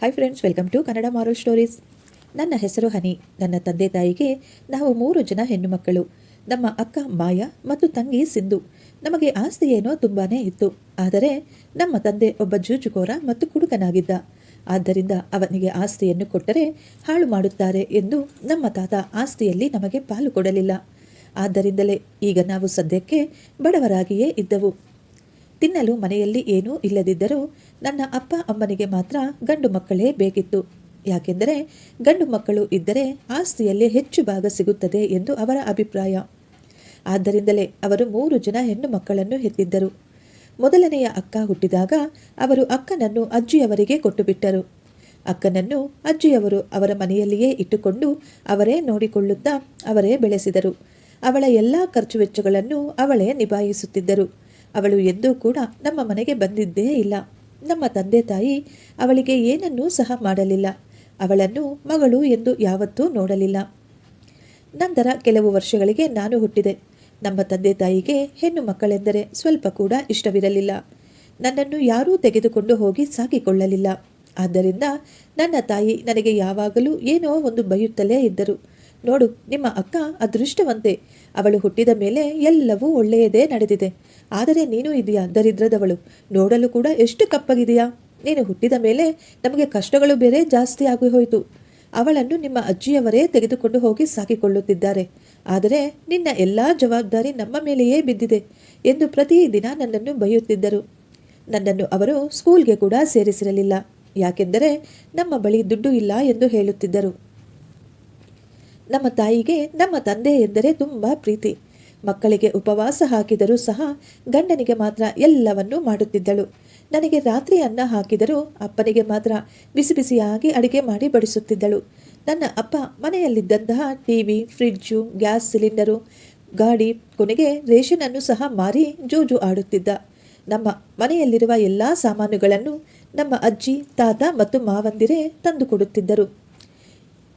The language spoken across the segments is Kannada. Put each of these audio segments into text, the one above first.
Hi friends welcome to Kannada moral stories ನನ್ನ ಹೆಸರು ಹನಿ. ನನ್ನ ತಂದೆ ತಾಯಿಗೆ ನಾವು ಮೂರು ಜನ ಹೆಣ್ಣು ಮಕ್ಕಳು. ನಮ್ಮ ಅಕ್ಕ ಮಾಯಾ ಮತ್ತು ತಂಗಿ ಸಿಂಧು. ನಮಗೆ ಆಸ್ತಿ ಏನೋ ತುಂಬಾನೇ ಇತ್ತು. ಆದರೆ ನಮ್ಮ ತಂದೆ ಒಬ್ಬ ಜೂಜುಕೋರ ಮತ್ತು ಕುಡುಕನಾಗಿದ್ದ. ಆದ್ದರಿಂದ ಅವನಿಗೆ ಆಸ್ತಿಯನ್ನು ಕೊಟ್ಟರೆ ಹಾಳು ಮಾಡುತ್ತಾರೆ ಎಂದು ನಮ್ಮ ತಾತ ಆಸ್ತಿಯಲ್ಲಿ ನಮಗೆ ಪಾಲು ಕೊಡಲಿಲ್ಲ. ಆದ್ದರಿಂದಲೇ ಈಗ ನಾವು ಸದ್ಯಕ್ಕೆ ಬಡವರಾಗಿಯೇ ಇದ್ದವು. ತಿನ್ನಲು ಮನೆಯಲ್ಲಿ ಏನೂ ಇಲ್ಲದಿದ್ದರೂ ನನ್ನ ಅಪ್ಪ ಅಮ್ಮನಿಗೆ ಮಾತ್ರ ಗಂಡು ಮಕ್ಕಳೇ ಬೇಕಿತ್ತು. ಯಾಕೆಂದರೆ ಗಂಡು ಮಕ್ಕಳು ಇದ್ದರೆ ಆಸ್ತಿಯಲ್ಲಿ ಹೆಚ್ಚು ಭಾಗ ಸಿಗುತ್ತದೆ ಎಂದು ಅವರ ಅಭಿಪ್ರಾಯ. ಆದ್ದರಿಂದಲೇ ಅವರು ಮೂರು ಜನ ಹೆಣ್ಣು ಮಕ್ಕಳನ್ನು ಹೆತ್ತಿದ್ದರು. ಮೊದಲನೆಯ ಅಕ್ಕ ಹುಟ್ಟಿದಾಗ ಅವರು ಅಕ್ಕನನ್ನು ಅಜ್ಜಿಯವರಿಗೆ ಕೊಟ್ಟುಬಿಟ್ಟರು. ಅಕ್ಕನನ್ನು ಅಜ್ಜಿಯವರು ಅವರ ಮನೆಯಲ್ಲಿಯೇ ಇಟ್ಟುಕೊಂಡು ಅವರೇ ನೋಡಿಕೊಳ್ಳುತ್ತಾ ಅವರೇ ಬೆಳೆಸಿದರು. ಅವಳ ಎಲ್ಲ ಖರ್ಚು ವೆಚ್ಚಗಳನ್ನು ಅವಳೇ ನಿಭಾಯಿಸುತ್ತಿದ್ದರು. ಅವಳು ಎಂದೂ ಕೂಡ ನಮ್ಮ ಮನೆಗೆ ಬಂದಿದ್ದೇ ಇಲ್ಲ. ನಮ್ಮ ತಂದೆ ತಾಯಿ ಅವಳಿಗೆ ಏನನ್ನೂ ಸಹ ಮಾಡಲಿಲ್ಲ. ಅವಳನ್ನು ಮಗಳು ಎಂದು ಯಾವತ್ತೂ ನೋಡಲಿಲ್ಲ. ನಂತರ ಕೆಲವು ವರ್ಷಗಳಿಗೆ ನಾನು ಹುಟ್ಟಿದೆ. ನಮ್ಮ ತಂದೆ ತಾಯಿಗೆ ಹೆಣ್ಣು ಮಕ್ಕಳೆಂದರೆ ಸ್ವಲ್ಪ ಕೂಡ ಇಷ್ಟವಿರಲಿಲ್ಲ. ನನ್ನನ್ನು ಯಾರೂ ತೆಗೆದುಕೊಂಡು ಹೋಗಿ ಸಾಕಿಕೊಳ್ಳಲಿಲ್ಲ. ಆದ್ದರಿಂದ ನನ್ನ ತಾಯಿ ನನಗೆ ಯಾವಾಗಲೂ ಏನೋ ಒಂದು ಬೈಯುತ್ತಲೇ ಇದ್ದರು. ನೋಡು, ನಿಮ್ಮ ಅಕ್ಕ ಅದೃಷ್ಟವಂತೆ. ಅವಳು ಹುಟ್ಟಿದ ಮೇಲೆ ಎಲ್ಲವೂ ಒಳ್ಳೆಯದೇ ನಡೆದಿದೆ. ಆದರೆ ನೀನು ಇದೆಯಾ ದರಿದ್ರದವಳು? ನೋಡಲು ಕೂಡ ಎಷ್ಟು ಕಪ್ಪಗಿದೆಯಾ? ನೀನು ಹುಟ್ಟಿದ ಮೇಲೆ ನಮಗೆ ಕಷ್ಟಗಳು ಬೇರೆ ಜಾಸ್ತಿ ಆಗಿ ಹೋಯಿತು. ಅವಳನ್ನು ನಿಮ್ಮ ಅಜ್ಜಿಯವರೇ ತೆಗೆದುಕೊಂಡು ಹೋಗಿ ಸಾಕಿಕೊಳ್ಳುತ್ತಿದ್ದಾರೆ. ಆದರೆ ನಿನ್ನ ಎಲ್ಲ ಜವಾಬ್ದಾರಿ ನಮ್ಮ ಮೇಲೆಯೇ ಬಿದ್ದಿದೆ ಎಂದು ಪ್ರತಿದಿನ ನನ್ನನ್ನು ಬೈಯುತ್ತಿದ್ದರು. ನನ್ನನ್ನು ಅವರು ಸ್ಕೂಲ್ಗೆ ಕೂಡ ಸೇರಿಸಿರಲಿಲ್ಲ. ಯಾಕೆಂದರೆ ನಮ್ಮ ಬಳಿ ದುಡ್ಡು ಇಲ್ಲ ಎಂದು ಹೇಳುತ್ತಿದ್ದರು. ನಮ್ಮ ತಾಯಿಗೆ ನಮ್ಮ ತಂದೆ ಎಂದರೆ ತುಂಬ ಪ್ರೀತಿ. ಮಕ್ಕಳಿಗೆ ಉಪವಾಸ ಹಾಕಿದರೂ ಸಹ ಗಂಡನಿಗೆ ಮಾತ್ರ ಎಲ್ಲವನ್ನೂ ಮಾಡುತ್ತಿದ್ದಳು. ನನಗೆ ರಾತ್ರಿ ಅನ್ನ ಹಾಕಿದರೂ ಅಪ್ಪನಿಗೆ ಮಾತ್ರ ಬಿಸಿ ಬಿಸಿಯಾಗಿ ಅಡುಗೆ ಮಾಡಿ ಬಡಿಸುತ್ತಿದ್ದಳು. ನನ್ನ ಅಪ್ಪ ಮನೆಯಲ್ಲಿದ್ದಂತಹ ಟಿವಿ, ಫ್ರಿಡ್ಜು, ಗ್ಯಾಸ್ ಸಿಲಿಂಡರು, ಗಾಡಿ, ಕೊನೆಗೆ ರೇಷನನ್ನು ಸಹ ಮಾರಿ ಜೂಜು ಆಡುತ್ತಿದ್ದ. ನಮ್ಮ ಮನೆಯಲ್ಲಿರುವ ಎಲ್ಲ ಸಾಮಾನುಗಳನ್ನು ನಮ್ಮ ಅಜ್ಜಿ, ತಾತ ಮತ್ತು ಮಾವಂದಿರೇ ತಂದು ಕೊಡುತ್ತಿದ್ದರು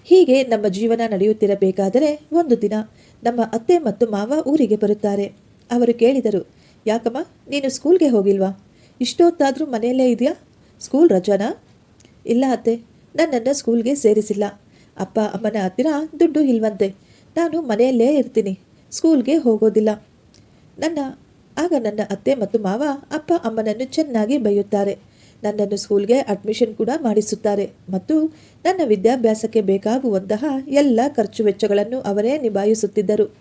ಹೀಗೆ ನಮ್ಮ ಜೀವನ ನಡೆಯುತ್ತಿರಬೇಕಾದರೆ ಒಂದು ದಿನ ನಮ್ಮ ಅತ್ತೆ ಮತ್ತು ಮಾವ ಊರಿಗೆ ಬರುತ್ತಾರೆ. ಅವರು ಕೇಳಿದರು, ಯಾಕಮ್ಮ, ನೀನು ಸ್ಕೂಲ್ಗೆ ಹೋಗಿಲ್ವಾ? ಇಷ್ಟೊತ್ತಾದರೂ ಮನೆಯಲ್ಲೇ ಇದೆಯಾ? ಸ್ಕೂಲ್ ರಜಾನಾ? ಇಲ್ಲ ಅತ್ತೆ, ನನ್ನನ್ನು ಸ್ಕೂಲ್ಗೆ ಸೇರಿಸಿಲ್ಲ. ಅಪ್ಪ, ಅಮ್ಮನ ಹತ್ತಿರ ದುಡ್ಡು ಇಲ್ವಂತೆ. ನಾನು ಮನೆಯಲ್ಲೇ ಇರ್ತೀನಿ, ಸ್ಕೂಲ್ಗೆ ಹೋಗೋದಿಲ್ಲ. ನನ್ನ, ಆಗ ನನ್ನ ಅತ್ತೆ ಮತ್ತು ಮಾವ ಅಪ್ಪ, ಅಮ್ಮನನ್ನು ಚೆನ್ನಾಗಿ ಬೈಯುತ್ತಾರೆ. ನನ್ನನ್ನು ಸ್ಕೂಲ್ಗೆ ಅಡ್ಮಿಷನ್ ಕೂಡ ಮಾಡಿಸುತ್ತಾರೆ. ಮತ್ತು ನನ್ನ ವಿದ್ಯಾಭ್ಯಾಸಕ್ಕೆ ಬೇಕಾಗುವಂತಹ ಎಲ್ಲ ಖರ್ಚು ವೆಚ್ಚಗಳನ್ನು ಅವರೇ ನಿಭಾಯಿಸುತ್ತಿದ್ದರು.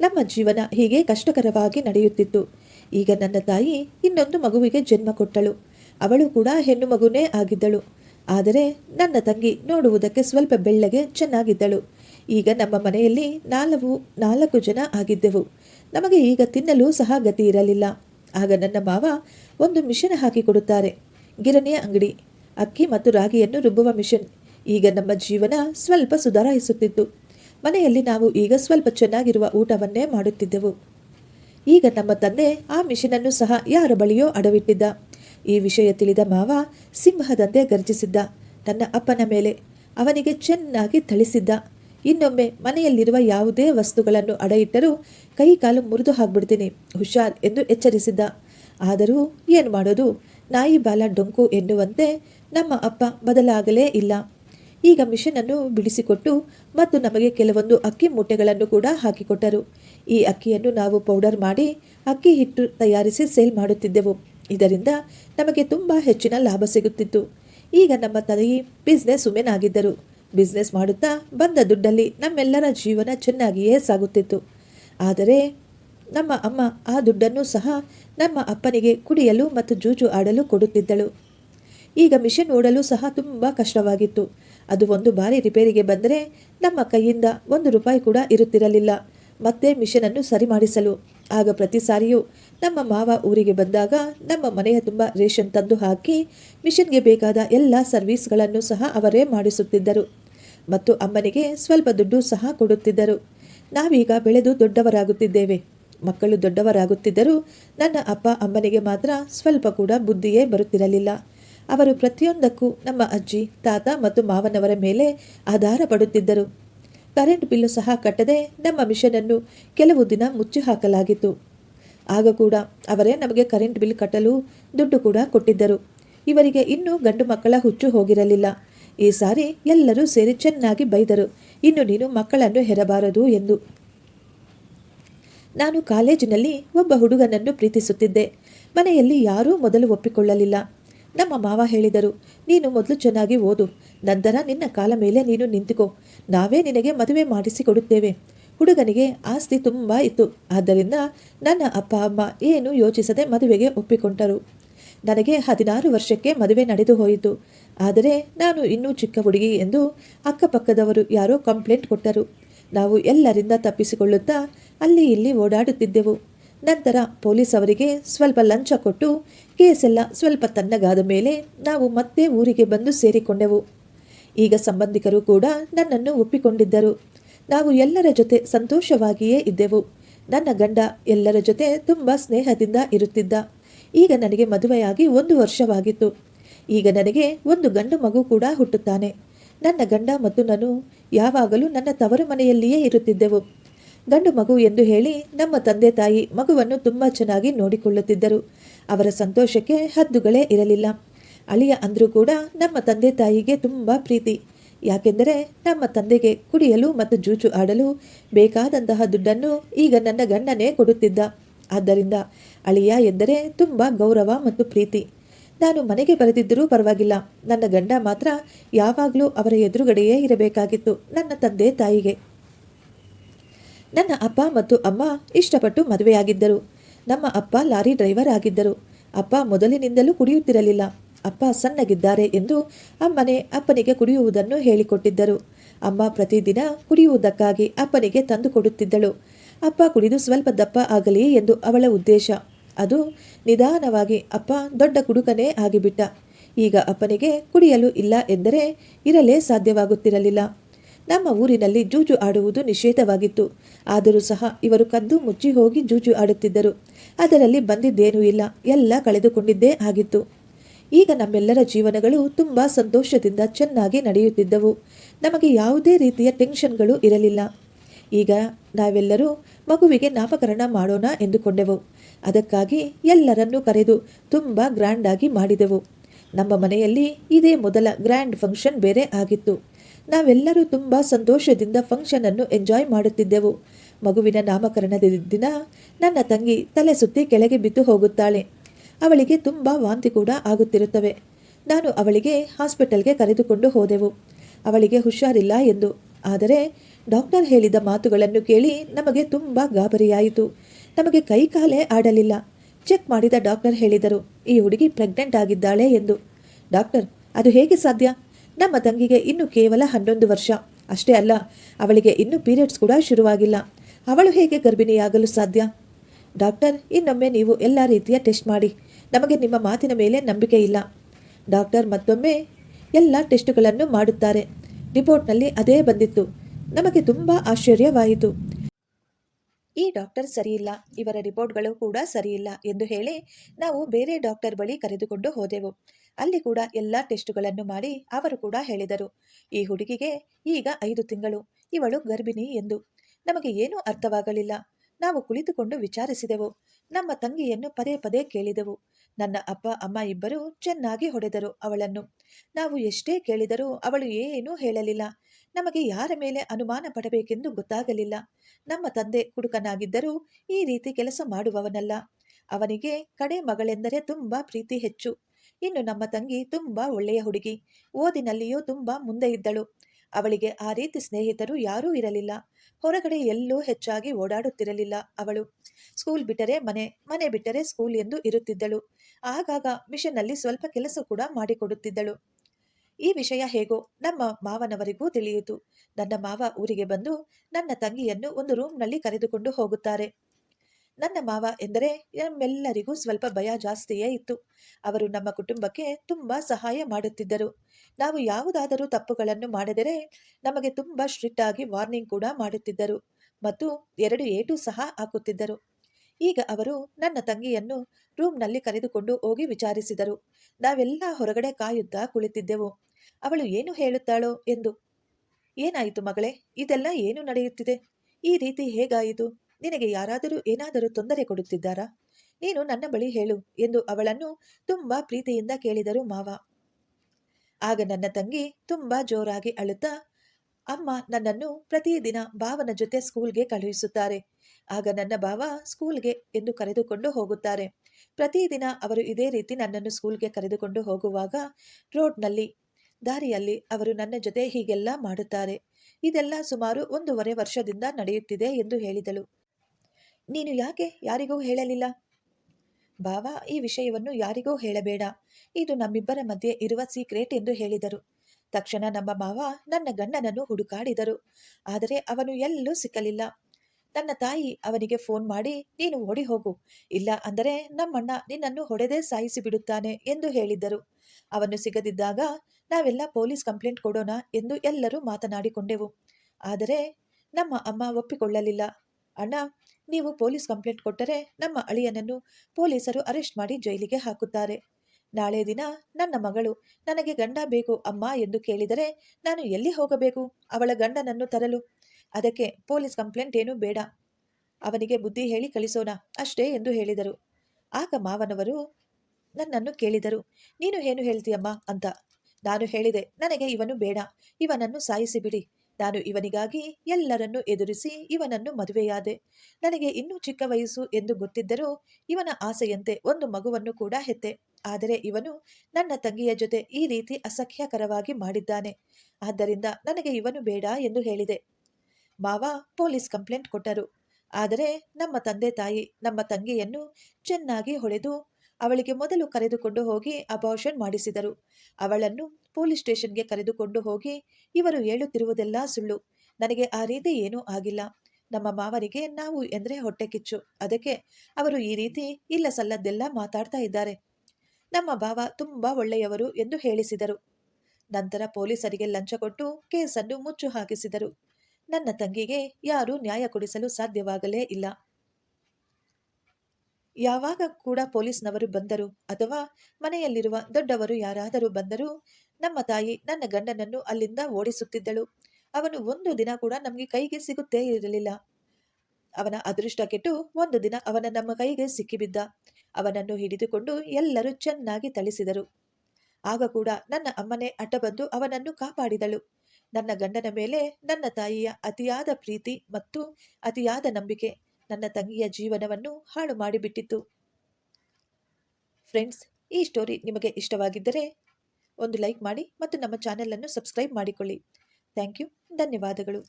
ನಮ್ಮ ಜೀವನ ಹೀಗೆ ಕಷ್ಟಕರವಾಗಿ ನಡೆಯುತ್ತಿತ್ತು. ಈಗ ನನ್ನ ತಾಯಿ ಇನ್ನೊಂದು ಮಗುವಿಗೆ ಜನ್ಮ ಕೊಟ್ಟಳು. ಅವಳು ಕೂಡ ಹೆಣ್ಣು ಮಗುನೇ ಆಗಿದ್ದಳು. ಆದರೆ ನನ್ನ ತಂಗಿ ನೋಡುವುದಕ್ಕೆ ಸ್ವಲ್ಪ ಬೆಳ್ಳಗೆ ಚೆನ್ನಾಗಿದ್ದಳು. ಈಗ ನಮ್ಮ ಮನೆಯಲ್ಲಿ ನಾಲ್ಕು ನಾಲ್ಕು ಜನ ಆಗಿದ್ದೆವು. ನಮಗೆ ಈಗ ತಿನ್ನಲು ಸಹ ಗತಿ ಇರಲಿಲ್ಲ. ಆಗ ನನ್ನ ಮಾವ ಒಂದು ಮಿಷನ್ ಹಾಕಿಕೊಡುತ್ತಾರೆ ಗಿರಣಿಯ ಅಂಗಡಿ, ಅಕ್ಕಿ ಮತ್ತು ರಾಗಿಯನ್ನು ರುಬ್ಬುವ ಮಿಷನ್. ಈಗ ನಮ್ಮ ಜೀವನ ಸ್ವಲ್ಪ ಸುಧಾರಾಯಿಸುತ್ತಿತ್ತು. ಮನೆಯಲ್ಲಿ ನಾವು ಈಗ ಸ್ವಲ್ಪ ಚೆನ್ನಾಗಿರುವ ಊಟವನ್ನೇ ಮಾಡುತ್ತಿದ್ದೆವು. ಈಗ ನಮ್ಮ ತಂದೆ ಆ ಮಿಷನನ್ನು ಸಹ ಯಾರ ಬಳಿಯೋ ಅಡವಿಟ್ಟಿದ್ದ. ಈ ವಿಷಯ ತಿಳಿದ ಮಾವ ಸಿಂಹದಂತೆ ಗರ್ಜಿಸಿದ್ದ. ನನ್ನ ಅಪ್ಪನ ಮೇಲೆ ಅವನಿಗೆ ಚೆನ್ನಾಗಿ ಥಳಿಸಿದ್ದ. ಇನ್ನೊಮ್ಮೆ ಮನೆಯಲ್ಲಿರುವ ಯಾವುದೇ ವಸ್ತುಗಳನ್ನು ಅಡಯಿಟ್ಟರೂ ಕೈ ಕಾಲು ಮುರಿದು ಹಾಕ್ಬಿಡ್ತೀನಿ, ಹುಷಾರ್ ಎಂದು ಎಚ್ಚರಿಸಿದ್ದ. ಆದರೂ ಏನು ಮಾಡೋದು? ನಾಯಿ ಬಾಲ ಡೊಂಕು ಎನ್ನುವಂತೆ ನಮ್ಮ ಅಪ್ಪ ಬದಲಾಗಲೇ ಇಲ್ಲ. ಈಗ ಮಿಷನನ್ನು ಬಿಡಿಸಿಕೊಟ್ಟು ಮತ್ತು ನಮಗೆ ಕೆಲವೊಂದು ಅಕ್ಕಿ ಮೂಟೆಗಳನ್ನು ಕೂಡ ಹಾಕಿಕೊಟ್ಟರು. ಈ ಅಕ್ಕಿಯನ್ನು ನಾವು ಪೌಡರ್ ಮಾಡಿ ಅಕ್ಕಿ ಹಿಟ್ಟು ತಯಾರಿಸಿ ಸೇಲ್ ಮಾಡುತ್ತಿದ್ದೆವು. ಇದರಿಂದ ನಮಗೆ ತುಂಬ ಹೆಚ್ಚಿನ ಲಾಭ ಸಿಗುತ್ತಿತ್ತು. ಈಗ ನಮ್ಮ ತಾಯಿ ಬಿಸ್ನೆಸ್ ಆಗಿದ್ದರು. ಬಿಸ್ನೆಸ್ ಮಾಡುತ್ತಾ ಬಂದ ದುಡ್ಡಲ್ಲಿ ನಮ್ಮೆಲ್ಲರ ಜೀವನ ಚೆನ್ನಾಗಿಯೇ ಸಾಗುತ್ತಿತ್ತು. ಆದರೆ ನಮ್ಮ ಅಮ್ಮ ಆ ದುಡ್ಡನ್ನು ಸಹ ನಮ್ಮ ಅಪ್ಪನಿಗೆ ಕುಡಿಯಲು ಮತ್ತು ಜೂಜು ಆಡಲು ಕೊಡುತ್ತಿದ್ದಳು. ಈಗ ಮಿಷನ್ ಓಡಲು ಸಹ ತುಂಬ ಕಷ್ಟವಾಗಿತ್ತು. ಅದು ಒಂದು ಬಾರಿ ರಿಪೇರಿಗೆ ಬಂದರೆ ನಮ್ಮ ಕೈಯಿಂದ ಒಂದು ರೂಪಾಯಿ ಕೂಡ ಇರುತ್ತಿರಲಿಲ್ಲ. ಮತ್ತೆ ಮಿಷನನ್ನು ಸರಿ ಮಾಡಿಸಲು. ಆಗ ಪ್ರತಿ ಸಾರಿಯೂ ನಮ್ಮ ಮಾವ ಊರಿಗೆ ಬಂದಾಗ ನಮ್ಮ ಮನೆಯ ತುಂಬ ರೇಷನ್ ತಂದು ಹಾಕಿ ಮಿಷನ್ಗೆ ಬೇಕಾದ ಎಲ್ಲ ಸರ್ವೀಸ್ಗಳನ್ನು ಸಹ ಅವರೇ ಮಾಡಿಸುತ್ತಿದ್ದರು. ಮತ್ತು ಅಮ್ಮನಿಗೆ ಸ್ವಲ್ಪ ದುಡ್ಡು ಸಹ ಕೊಡುತ್ತಿದ್ದರು. ನಾವೀಗ ಬೆಳೆದು ದೊಡ್ಡವರಾಗುತ್ತಿದ್ದೇವೆ. ಮಕ್ಕಳು ದೊಡ್ಡವರಾಗುತ್ತಿದ್ದರೂ ನನ್ನ ಅಪ್ಪ ಅಮ್ಮನಿಗೆ ಮಾತ್ರ ಸ್ವಲ್ಪ ಕೂಡ ಬುದ್ಧಿಯೇ ಬರುತ್ತಿರಲಿಲ್ಲ. ಅವರು ಪ್ರತಿಯೊಂದಕ್ಕೂ ನಮ್ಮ ಅಜ್ಜಿ, ತಾತ ಮತ್ತು ಮಾವನವರ ಮೇಲೆ ಆಧಾರ ಪಡುತ್ತಿದ್ದರು. ಕರೆಂಟ್ ಬಿಲ್ಲು ಸಹ ಕಟ್ಟದೆ ನಮ್ಮ ಮಿಷನನ್ನು ಕೆಲವು ದಿನ ಮುಚ್ಚಿ ಹಾಕಲಾಗಿತ್ತು. ಆಗ ಕೂಡ ಅವರೇ ನಮಗೆ ಕರೆಂಟ್ ಬಿಲ್ ಕಟ್ಟಲು ದುಡ್ಡು ಕೂಡ ಕೊಟ್ಟಿದ್ದರು. ಇವರಿಗೆ ಇನ್ನೂ ಗಂಡು ಮಕ್ಕಳ ಹುಚ್ಚು ಹೋಗಿರಲಿಲ್ಲ. ಈ ಸಾರಿ ಎಲ್ಲರೂ ಸೇರಿ ಚೆನ್ನಾಗಿ ಬೈದರು. ಇನ್ನು ನೀನು ಮಕ್ಕಳನ್ನು ಹೆರಬಾರದು ಎಂದು. ನಾನು ಕಾಲೇಜಿನಲ್ಲಿ ಒಬ್ಬ ಹುಡುಗನನ್ನು ಪ್ರೀತಿಸುತ್ತಿದ್ದೆ. ಮನೆಯಲ್ಲಿ ಯಾರೂ ಮೊದಲು ಒಪ್ಪಿಕೊಳ್ಳಲಿಲ್ಲ. ನಮ್ಮ ಮಾವ ಹೇಳಿದರು, ನೀನು ಮೊದಲು ಚೆನ್ನಾಗಿ ಓದು. ನಂತರ ನಿನ್ನ ಕಾಲ ಮೇಲೆ ನೀನು ನಿಂತುಕೋ. ನಾವೇ ನಿನಗೆ ಮದುವೆ ಮಾಡಿಸಿಕೊಡುತ್ತೇವೆ. ಹುಡುಗನಿಗೆ ಆಸ್ತಿ ತುಂಬ ಇತ್ತು. ಆದ್ದರಿಂದ ನನ್ನ ಅಪ್ಪ, ಅಮ್ಮ ಏನು ಯೋಚಿಸದೆ ಮದುವೆಗೆ ಒಪ್ಪಿಕೊಂಡರು. ನನಗೆ ಹದಿನಾರು ವರ್ಷಕ್ಕೆ ಮದುವೆ ನಡೆದು ಹೋಯಿತು. ಆದರೆ ನಾನು ಇನ್ನೂ ಚಿಕ್ಕ ಹುಡುಗಿ ಎಂದು ಅಕ್ಕಪಕ್ಕದವರು ಯಾರೋ ಕಂಪ್ಲೇಂಟ್ ಕೊಟ್ಟರು. ನಾವು ಎಲ್ಲರಿಂದ ತಪ್ಪಿಸಿಕೊಳ್ಳುತ್ತಾ ಅಲ್ಲಿ ಇಲ್ಲಿ ಓಡಾಡುತ್ತಿದ್ದೆವು. ನಂತರ ಪೊಲೀಸ್ ಅವರಿಗೆ ಸ್ವಲ್ಪ ಲಂಚ ಕೊಟ್ಟು ಕೇಸೆಲ್ಲ ಸ್ವಲ್ಪ ತಣ್ಣಗಾದ ಮೇಲೆ ನಾವು ಮತ್ತೆ ಊರಿಗೆ ಬಂದು ಸೇರಿಕೊಂಡೆವು. ಈಗ ಸಂಬಂಧಿಕರು ಕೂಡ ನನ್ನನ್ನು ಒಪ್ಪಿಕೊಂಡಿದ್ದರು. ನಾವು ಎಲ್ಲರ ಜೊತೆ ಸಂತೋಷವಾಗಿಯೇ ಇದ್ದೆವು. ನನ್ನ ಗಂಡ ಎಲ್ಲರ ಜೊತೆ ತುಂಬ ಸ್ನೇಹದಿಂದ ಇರುತ್ತಿದ್ದ. ಈಗ ನನಗೆ ಮದುವೆಯಾಗಿ ಒಂದು ವರ್ಷವಾಗಿತ್ತು. ಈಗ ನನಗೆ ಒಂದು ಗಂಡು ಮಗು ಕೂಡ ಹುಟ್ಟುತ್ತಾನೆ. ನನ್ನ ಗಂಡ ಮತ್ತು ನಾನು ಯಾವಾಗಲೂ ನನ್ನ ತವರು ಮನೆಯಲ್ಲಿಯೇ ಇರುತ್ತಿದ್ದೆವು. ಗಂಡು ಮಗು ಎಂದು ಹೇಳಿ ನಮ್ಮ ತಂದೆ ತಾಯಿ ಮಗುವನ್ನು ತುಂಬ ಚೆನ್ನಾಗಿ ನೋಡಿಕೊಳ್ಳುತ್ತಿದ್ದರು. ಅವರ ಸಂತೋಷಕ್ಕೆ ಹದ್ದುಗಳೇ ಇರಲಿಲ್ಲ. ಅಳಿಯ ಅಂದರೂ ಕೂಡ ನಮ್ಮ ತಂದೆ ತಾಯಿಗೆ ತುಂಬ ಪ್ರೀತಿ. ಯಾಕೆಂದರೆ ನಮ್ಮ ತಂದೆಗೆ ಕುಡಿಯಲು ಮತ್ತು ಜೂಜು ಆಡಲು ಬೇಕಾದಂತಹ ದುಡ್ಡನ್ನು ಈಗ ನನ್ನ ಗಂಡನೇ ಕೊಡುತ್ತಿದ್ದ. ಆದ್ದರಿಂದ ಅಳಿಯ ಎಂದರೆ ತುಂಬ ಗೌರವ ಮತ್ತು ಪ್ರೀತಿ. ನಾನು ಮನೆಗೆ ಬರೆದಿದ್ದರೂ ಪರವಾಗಿಲ್ಲ. ನನ್ನ ಗಂಡ ಮಾತ್ರ ಯಾವಾಗಲೂ ಅವರ ಎದುರುಗಡೆಯೇ ಇರಬೇಕಾಗಿತ್ತು. ನನ್ನ ತಂದೆ ತಾಯಿಗೆ. ನನ್ನ ಅಪ್ಪ ಮತ್ತು ಅಮ್ಮ ಇಷ್ಟಪಟ್ಟು ಮದುವೆಯಾಗಿದ್ದರು. ನಮ್ಮ ಅಪ್ಪ ಲಾರಿ ಡ್ರೈವರ್ ಆಗಿದ್ದರು. ಅಪ್ಪ ಮೊದಲಿನಿಂದಲೂ ಕುಡಿಯುತ್ತಿರಲಿಲ್ಲ. ಅಪ್ಪ ಸಣ್ಣಗಿದ್ದಾರೆ ಎಂದು ಅಮ್ಮನೇ ಅಪ್ಪನಿಗೆ ಕುಡಿಯುವುದನ್ನು ಹೇಳಿಕೊಟ್ಟಿದ್ದರು. ಅಮ್ಮ ಪ್ರತಿದಿನ ಕುಡಿಯುವುದಕ್ಕಾಗಿ ಅಪ್ಪನಿಗೆ ತಂದು ಕೊಡುತ್ತಿದ್ದಳು. ಅಪ್ಪ ಕುಡಿದು ಸ್ವಲ್ಪ ದಪ್ಪ ಆಗಲಿ ಎಂದು ಅವಳ ಉದ್ದೇಶ. ಅದು ನಿಧಾನವಾಗಿ, ಅಪ್ಪ, ದೊಡ್ಡ ಕುಡುಕನೇ ಆಗಿಬಿಟ್ಟ. ಈಗ ಅಪ್ಪನಿಗೆ ಕುಡಿಯಲು ಇಲ್ಲ ಎಂದರೆ ಇರಲೇ ಸಾಧ್ಯವಾಗುತ್ತಿರಲಿಲ್ಲ. ನಮ್ಮ ಊರಿನಲ್ಲಿ ಜೂಜು ಆಡುವುದು ನಿಷೇಧವಾಗಿತ್ತು. ಆದರೂ ಸಹ ಇವರು ಕದ್ದು ಮುಚ್ಚಿ ಹೋಗಿ ಜೂಜು ಆಡುತ್ತಿದ್ದರು. ಅದರಲ್ಲಿ ಬಂದಿದ್ದೇನೂ ಇಲ್ಲ. ಎಲ್ಲ ಕಳೆದುಕೊಂಡಿದ್ದೇ ಆಗಿತ್ತು. ಈಗ ನಮ್ಮೆಲ್ಲರ ಜೀವನಗಳು ತುಂಬ ಸಂತೋಷದಿಂದ ಚೆನ್ನಾಗಿ ನಡೆಯುತ್ತಿದ್ದವು. ನಮಗೆ ಯಾವುದೇ ರೀತಿಯ ಟೆನ್ಷನ್ಗಳು ಇರಲಿಲ್ಲ. ಈಗ ನಾವೆಲ್ಲರೂ ಮಗುವಿಗೆ ನಾಮಕರಣ ಮಾಡೋಣ ಎಂದುಕೊಂಡೆವು. ಅದಕ್ಕಾಗಿ ಎಲ್ಲರನ್ನೂ ಕರೆದು ತುಂಬ ಗ್ರ್ಯಾಂಡಾಗಿ ಮಾಡಿದೆವು. ನಮ್ಮ ಮನೆಯಲ್ಲಿ ಇದೇ ಮೊದಲ ಗ್ರ್ಯಾಂಡ್ ಫಂಕ್ಷನ್ ಬೇರೆ ಆಗಿತ್ತು. ನಾವೆಲ್ಲರೂ ತುಂಬ ಸಂತೋಷದಿಂದ ಫಂಕ್ಷನನ್ನು ಎಂಜಾಯ್ ಮಾಡುತ್ತಿದ್ದೆವು. ಮಗುವಿನ ನಾಮಕರಣದ ದಿನ ನನ್ನ ತಂಗಿ ತಲೆ ಸುತ್ತಿ ಕೆಳಗೆ ಬಿದ್ದು ಹೋಗುತ್ತಾಳೆ. ಅವಳಿಗೆ ತುಂಬ ವಾಂತಿ ಕೂಡ ಆಗುತ್ತಿರುತ್ತವೆ. ನಾನು ಅವಳಿಗೆ ಹಾಸ್ಪಿಟಲ್ಗೆ ಕರೆದುಕೊಂಡು ಹೋದೆವು. ಅವಳಿಗೆ ಹುಷಾರಿಲ್ಲ ಎಂದು. ಆದರೆ ಡಾಕ್ಟರ್ ಹೇಳಿದ ಮಾತುಗಳನ್ನು ಕೇಳಿ ನಮಗೆ ತುಂಬ ಗಾಬರಿಯಾಯಿತು. ನಮಗೆ ಕೈಕಾಲೇ ಆಡಲಿಲ್ಲ. ಚೆಕ್ ಮಾಡಿದ ಡಾಕ್ಟರ್ ಹೇಳಿದರು, ಈ ಹುಡುಗಿ ಪ್ರೆಗ್ನೆಂಟ್ ಆಗಿದ್ದಾಳೆ ಎಂದು. ಡಾಕ್ಟರ್, ಅದು ಹೇಗೆ ಸಾಧ್ಯ? ನಮ್ಮ ತಂಗಿಗೆ ಇನ್ನು ಕೇವಲ ಹನ್ನೊಂದು ವರ್ಷ. ಅಷ್ಟೇ ಅಲ್ಲ, ಅವಳಿಗೆ ಇನ್ನೂ ಪೀರಿಯಡ್ಸ್ ಕೂಡ ಶುರುವಾಗಿಲ್ಲ. ಅವಳು ಹೇಗೆ ಗರ್ಭಿಣಿಯಾಗಲು ಸಾಧ್ಯ? ಡಾಕ್ಟರ್, ಇನ್ನೊಮ್ಮೆ ನೀವು ಎಲ್ಲ ರೀತಿಯ ಟೆಸ್ಟ್ ಮಾಡಿ. ನಮಗೆ ನಿಮ್ಮ ಮಾತಿನ ಮೇಲೆ ನಂಬಿಕೆ ಇಲ್ಲ. ಡಾಕ್ಟರ್ ಮತ್ತೊಮ್ಮೆ, ಎಲ್ಲ ಟೆಸ್ಟ್ಗಳನ್ನು ಮಾಡುತ್ತಾರೆ. ರಿಪೋರ್ಟ್ನಲ್ಲಿ ಅದೇ ಬಂದಿತ್ತು. ನಮಗೆ ತುಂಬ ಆಶ್ಚರ್ಯವಾಯಿತು. ಈ ಡಾಕ್ಟರ್ ಸರಿಯಿಲ್ಲ, ಇವರ ರಿಪೋರ್ಟ್ಗಳು ಕೂಡ ಸರಿಯಿಲ್ಲ ಎಂದು ಹೇಳಿ ನಾವು ಬೇರೆ ಡಾಕ್ಟರ್ ಬಳಿ ಕರೆದುಕೊಂಡು ಹೋದೆವು. ಅಲ್ಲಿ ಕೂಡ ಎಲ್ಲ ಟೆಸ್ಟುಗಳನ್ನು ಮಾಡಿ ಅವರು ಕೂಡ ಹೇಳಿದರು. ಈ ಹುಡುಗಿಗೆ ಈಗ ಐದು ತಿಂಗಳು, ಇವಳು ಗರ್ಭಿಣಿ ಎಂದು. ನಮಗೆ ಏನೂ ಅರ್ಥವಾಗಲಿಲ್ಲ. ನಾವು ಕುಳಿತುಕೊಂಡು ವಿಚಾರಿಸಿದೆವು. ನಮ್ಮ ತಂಗಿಯನ್ನು ಪದೇ ಪದೇ ಕೇಳಿದೆವು. ನನ್ನ ಅಪ್ಪ, ಅಮ್ಮ ಇಬ್ಬರು ಚೆನ್ನಾಗಿ ಹೊಡೆದರು ಅವಳನ್ನು. ನಾವು ಎಷ್ಟೇ ಕೇಳಿದರೂ ಅವಳು ಏನೂ ಹೇಳಲಿಲ್ಲ. ನಮಗೆ ಯಾರ ಮೇಲೆ ಅನುಮಾನ ಪಡಬೇಕೆಂದು ಗೊತ್ತಾಗಲಿಲ್ಲ. ನಮ್ಮ ತಂದೆ ಕುಡುಕನಾಗಿದ್ದರೂ ಈ ರೀತಿ ಕೆಲಸ ಮಾಡುವವನಲ್ಲ. ಅವನಿಗೆ ಕಡೆ ಮಗಳೆಂದರೆ ತುಂಬ ಪ್ರೀತಿ ಹೆಚ್ಚು. ಇನ್ನು ನಮ್ಮ ತಂಗಿ ತುಂಬ ಒಳ್ಳೆಯ ಹುಡುಗಿ. ಓದಿನಲ್ಲಿಯೂ ತುಂಬ ಮುಂದೆ ಇದ್ದಳು. ಅವಳಿಗೆ ಆ ರೀತಿ ಸ್ನೇಹಿತರು ಯಾರೂ ಇರಲಿಲ್ಲ. ಹೊರಗಡೆ ಎಲ್ಲೂ ಹೆಚ್ಚಾಗಿ ಓಡಾಡುತ್ತಿರಲಿಲ್ಲ ಅವಳು. ಸ್ಕೂಲ್ ಬಿಟ್ಟರೆ ಮನೆ ಮನೆ ಬಿಟ್ಟರೆ ಸ್ಕೂಲ್ ಎಂದು ಇರುತ್ತಿದ್ದಳು. ಆಗಾಗ ಮಿಷನ್ನಲ್ಲಿ ಸ್ವಲ್ಪ ಕೆಲಸ ಕೂಡ ಮಾಡಿಕೊಡುತ್ತಿದ್ದಳು. ಈ ವಿಷಯ ಹೇಗೋ ನಮ್ಮ ಮಾವನವರಿಗೂ ತಿಳಿಯಿತು. ನನ್ನ ಮಾವ ಊರಿಗೆ ಬಂದು ನನ್ನ ತಂಗಿಯನ್ನು ಒಂದು ರೂಮ್ನಲ್ಲಿ ಕರೆದುಕೊಂಡು ಹೋಗುತ್ತಾರೆ. ನನ್ನ ಮಾವ ಎಂದರೆ ನಮ್ಮೆಲ್ಲರಿಗೂ ಸ್ವಲ್ಪ ಭಯ ಜಾಸ್ತಿಯೇ ಇತ್ತು. ಅವರು ನಮ್ಮ ಕುಟುಂಬಕ್ಕೆ ತುಂಬ ಸಹಾಯ ಮಾಡುತ್ತಿದ್ದರು. ನಾವು ಯಾವುದಾದರೂ ತಪ್ಪುಗಳನ್ನು ಮಾಡಿದರೆ ನಮಗೆ ತುಂಬ ಸ್ಟ್ರಿಕ್ಟ್ ಆಗಿ ವಾರ್ನಿಂಗ್ ಕೂಡ ಮಾಡುತ್ತಿದ್ದರು ಮತ್ತು ಎರಡು ಏಟು ಸಹ ಹಾಕುತ್ತಿದ್ದರು. ಈಗ ಅವರು ನನ್ನ ತಂಗಿಯನ್ನು ರೂಮ್ನಲ್ಲಿ ಕರೆದುಕೊಂಡು ಹೋಗಿ ವಿಚಾರಿಸಿದರು. ನಾವೆಲ್ಲ ಹೊರಗಡೆ ಕಾಯುತ್ತಾ ಕುಳಿತಿದ್ದೆವು. ಅವಳು ಏನು ಹೇಳುತ್ತಾಳೋ ಎಂದು. ಏನಾಯಿತು ಮಗಳೇ? ಇದೆಲ್ಲ ಏನು ನಡೆಯುತ್ತಿದೆ? ಈ ರೀತಿ ಹೇಗಾಯಿತು? ನಿನಗೆ ಯಾರಾದರೂ ಏನಾದರೂ ತೊಂದರೆ ಕೊಡುತ್ತಿದ್ದಾರಾ? ನೀನು ನನ್ನ ಬಳಿ ಹೇಳು ಎಂದು ಅವಳನ್ನು ತುಂಬಾ ಪ್ರೀತಿಯಿಂದ ಕೇಳಿದರು ಮಾವ. ಆಗ ನನ್ನ ತಂಗಿ ತುಂಬಾ ಜೋರಾಗಿ ಅಳುತ್ತಾ ಅಮ್ಮ ನನ್ನನ್ನು ಪ್ರತಿದಿನ ಭಾವನ ಜೊತೆ ಸ್ಕೂಲ್ಗೆ ಕಳುಹಿಸುತ್ತಾರೆ. ಆಗ ನನ್ನ ಭಾವ ಸ್ಕೂಲ್ಗೆ ಎಂದು ಕರೆದುಕೊಂಡು ಹೋಗುತ್ತಾರೆ. ಪ್ರತಿದಿನ ಅವರು ಇದೇ ರೀತಿ ನನ್ನನ್ನು ಸ್ಕೂಲ್ಗೆ ಕರೆದುಕೊಂಡು ಹೋಗುವಾಗ ರೋಡ್ನಲ್ಲಿ, ದಾರಿಯಲ್ಲಿ ಅವರು ನನ್ನ ಜೊತೆ ಹೀಗೆಲ್ಲ ಮಾಡುತ್ತಾರೆ. ಇದೆಲ್ಲ ಸುಮಾರು ಒಂದೂವರೆ ವರ್ಷದಿಂದ ನಡೆಯುತ್ತಿದೆ ಎಂದು ಹೇಳಿದಳು. ನೀನು ಯಾಕೆ ಯಾರಿಗೂ ಹೇಳಲಿಲ್ಲ? ಭಾವ, ಈ ವಿಷಯವನ್ನು ಯಾರಿಗೂ ಹೇಳಬೇಡ. ಇದು ನಮ್ಮಿಬ್ಬರ ಮಧ್ಯೆ ಇರುವ ಸೀಕ್ರೆಟ್ ಎಂದು ಹೇಳಿದರು. ತಕ್ಷಣ ನಮ್ಮ ಮಾವ ನನ್ನ ಗಂಡನನ್ನು ಹುಡುಕಾಡಿದರು. ಆದರೆ ಅವನು ಎಲ್ಲೂ ಸಿಕ್ಕಲಿಲ್ಲ. ನನ್ನ ತಾಯಿ ಅವನಿಗೆ ಫೋನ್ ಮಾಡಿ, ನೀನು ಓಡಿ ಹೋಗು. ಇಲ್ಲ ಅಂದರೆ ನಮ್ಮಣ್ಣ ನಿನ್ನನ್ನು ಹೊಡೆದೇ ಸಾಯಿಸಿ ಬಿಡುತ್ತಾನೆ ಎಂದು ಹೇಳಿದ್ದರು. ಅವನು ಸಿಗದಿದ್ದಾಗ, ನಾವೆಲ್ಲ ಪೊಲೀಸ್ ಕಂಪ್ಲೇಂಟ್ ಕೊಡೋಣ ಎಂದು ಎಲ್ಲರೂ ಮಾತನಾಡಿಕೊಂಡೆವು. ಆದರೆ ನಮ್ಮ ಅಮ್ಮ ಒಪ್ಪಿಕೊಳ್ಳಲಿಲ್ಲ. ಅಣ್ಣ, ನೀವು ಪೊಲೀಸ್ ಕಂಪ್ಲೇಂಟ್ ಕೊಟ್ಟರೆ ನಮ್ಮ ಅಳಿಯನನ್ನು ಪೊಲೀಸರು ಅರೆಸ್ಟ್ ಮಾಡಿ ಜೈಲಿಗೆ ಹಾಕುತ್ತಾರೆ. ನಾಳೆ ದಿನ ನನ್ನ ಮಗಳು ನನಗೆ ಗಂಡ ಬೇಕು ಅಮ್ಮ ಎಂದು ಕೇಳಿದರೆ ನಾನು ಎಲ್ಲಿ ಹೋಗಬೇಕು? ಅವಳ ಗಂಡನನ್ನು ತರಲು. ಅದಕ್ಕೆ ಪೊಲೀಸ್ ಕಂಪ್ಲೇಂಟ್ ಏನೂ ಬೇಡ. ಅವನಿಗೆ ಬುದ್ಧಿ ಹೇಳಿ ಕಳಿಸೋಣ ಅಷ್ಟೇ ಎಂದು ಹೇಳಿದರು. ಆಗ ಮಾವನವರು ನನ್ನನ್ನು ಕೇಳಿದರು. ನೀನು ಏನು ಹೇಳ್ತೀಯಮ್ಮ ಅಂತ. ನಾನು ಹೇಳಿದೆ, ನನಗೆ ಇವನು ಬೇಡ. ಇವನನ್ನು ಸಾಯಿಸಿ ಬಿಡಿ ನಾನು ಇವನಿಗಾಗಿ ಎಲ್ಲರನ್ನೂ ಎದುರಿಸಿ ಇವನನ್ನು ಮದುವೆಯಾದೆ. ನನಗೆ ಇನ್ನೂ ಚಿಕ್ಕ ವಯಸ್ಸು ಎಂದು ಗೊತ್ತಿದ್ದರೂ ಇವನ ಆಸೆಯಂತೆ ಒಂದು ಮಗುವನ್ನು ಕೂಡ ಹೆತ್ತೆ. ಆದರೆ ಇವನು ನನ್ನ ತಂಗಿಯ ಜೊತೆ ಈ ರೀತಿ ಅಸಖ್ಯಕರವಾಗಿ ಮಾಡಿದ್ದಾನೆ. ಆದ್ದರಿಂದ ನನಗೆ ಇವನು ಬೇಡ ಎಂದು ಹೇಳಿದೆ. ಮಾವ ಪೊಲೀಸ್ ಕಂಪ್ಲೇಂಟ್ ಕೊಟ್ಟರು. ಆದರೆ ನಮ್ಮ ತಂದೆ ತಾಯಿ ನಮ್ಮ ತಂಗಿಯನ್ನು ಚೆನ್ನಾಗಿ ಹೊಡೆದು ಅವಳಿಗೆ ಮೊದಲು ಕರೆದುಕೊಂಡು ಹೋಗಿ ಅಬಾರ್ಷನ್ ಮಾಡಿಸಿದರು. ಅವಳನ್ನು ಪೊಲೀಸ್ ಸ್ಟೇಷನ್ಗೆ ಕರೆದುಕೊಂಡು ಹೋಗಿ ಇವರು ಹೇಳುತ್ತಿರುವುದೆಲ್ಲ ಸುಳ್ಳು. ನನಗೆ ಆ ರೀತಿ ಏನೂ ಆಗಿಲ್ಲ. ನಮ್ಮ ಮಾವರಿಗೆ ನಾವು ಎಂದರೆ ಹೊಟ್ಟೆ ಕಿಚ್ಚು. ಅದಕ್ಕೆ ಅವರು ಈ ರೀತಿ ಇಲ್ಲ ಸಲ್ಲದ್ದೆಲ್ಲ ಮಾತಾಡ್ತಾ ಇದ್ದಾರೆ. ನಮ್ಮ ಭಾವ ತುಂಬಾ ಒಳ್ಳೆಯವರು ಎಂದು ಹೇಳಿಸಿದರು. ನಂತರ ಪೊಲೀಸರಿಗೆ ಲಂಚ ಕೊಟ್ಟು ಕೇಸನ್ನು ಮುಚ್ಚು ಹಾಕಿಸಿದರು ನನ್ನ ತಂಗಿಗೆ ಯಾರೂ ನ್ಯಾಯ ಕೊಡಿಸಲು ಸಾಧ್ಯವಾಗಲೇ ಇಲ್ಲ. ಯಾವಾಗ ಕೂಡ ಪೊಲೀಸ್ನವರು ಬಂದರು ಅಥವಾ ಮನೆಯಲ್ಲಿರುವ ದೊಡ್ಡವರು ಯಾರಾದರೂ ಬಂದರೂ ನಮ್ಮ ತಾಯಿ ನನ್ನ ಗಂಡನನ್ನು ಅಲ್ಲಿಂದ ಓಡಿಸುತ್ತಿದ್ದಳು. ಅವನು ಒಂದು ದಿನ ಕೂಡ ನಮಗೆ ಕೈಗೆ ಸಿಗುತ್ತೇ ಇರಲಿಲ್ಲ. ಅವನ ಅದೃಷ್ಟ ಕೆಟ್ಟು ಒಂದು ದಿನ ಅವನ ನಮ್ಮ ಕೈಗೆ ಸಿಕ್ಕಿಬಿದ್ದ. ಅವನನ್ನು ಹಿಡಿದುಕೊಂಡು ಎಲ್ಲರೂ ಚೆನ್ನಾಗಿ ಥಳಿಸಿದರು. ಆಗ ಕೂಡ ನನ್ನ ಅಮ್ಮನೇ ಅಡ್ಡ ಬಂದು ಅವನನ್ನು ಕಾಪಾಡಿದಳು. ನನ್ನ ಗಂಡನ ಮೇಲೆ ನನ್ನ ತಾಯಿಯ ಅತಿಯಾದ ಪ್ರೀತಿ ಮತ್ತು ಅತಿಯಾದ ನಂಬಿಕೆ ನನ್ನ ತಂಗಿಯ ಜೀವನವನ್ನು ಹಾಳು ಮಾಡಿಬಿಟ್ಟಿತ್ತು. ಫ್ರೆಂಡ್ಸ್, ಈ ಸ್ಟೋರಿ ನಿಮಗೆ ಇಷ್ಟವಾಗಿದ್ದರೆ ಒಂದು ಲೈಕ್ ಮಾಡಿ ಮತ್ತು ನಮ್ಮ ಚಾನೆಲನ್ನು ಸಬ್ಸ್ಕ್ರೈಬ್ ಮಾಡಿಕೊಳ್ಳಿ. ಥ್ಯಾಂಕ್ ಯು, ಧನ್ಯವಾದಗಳು.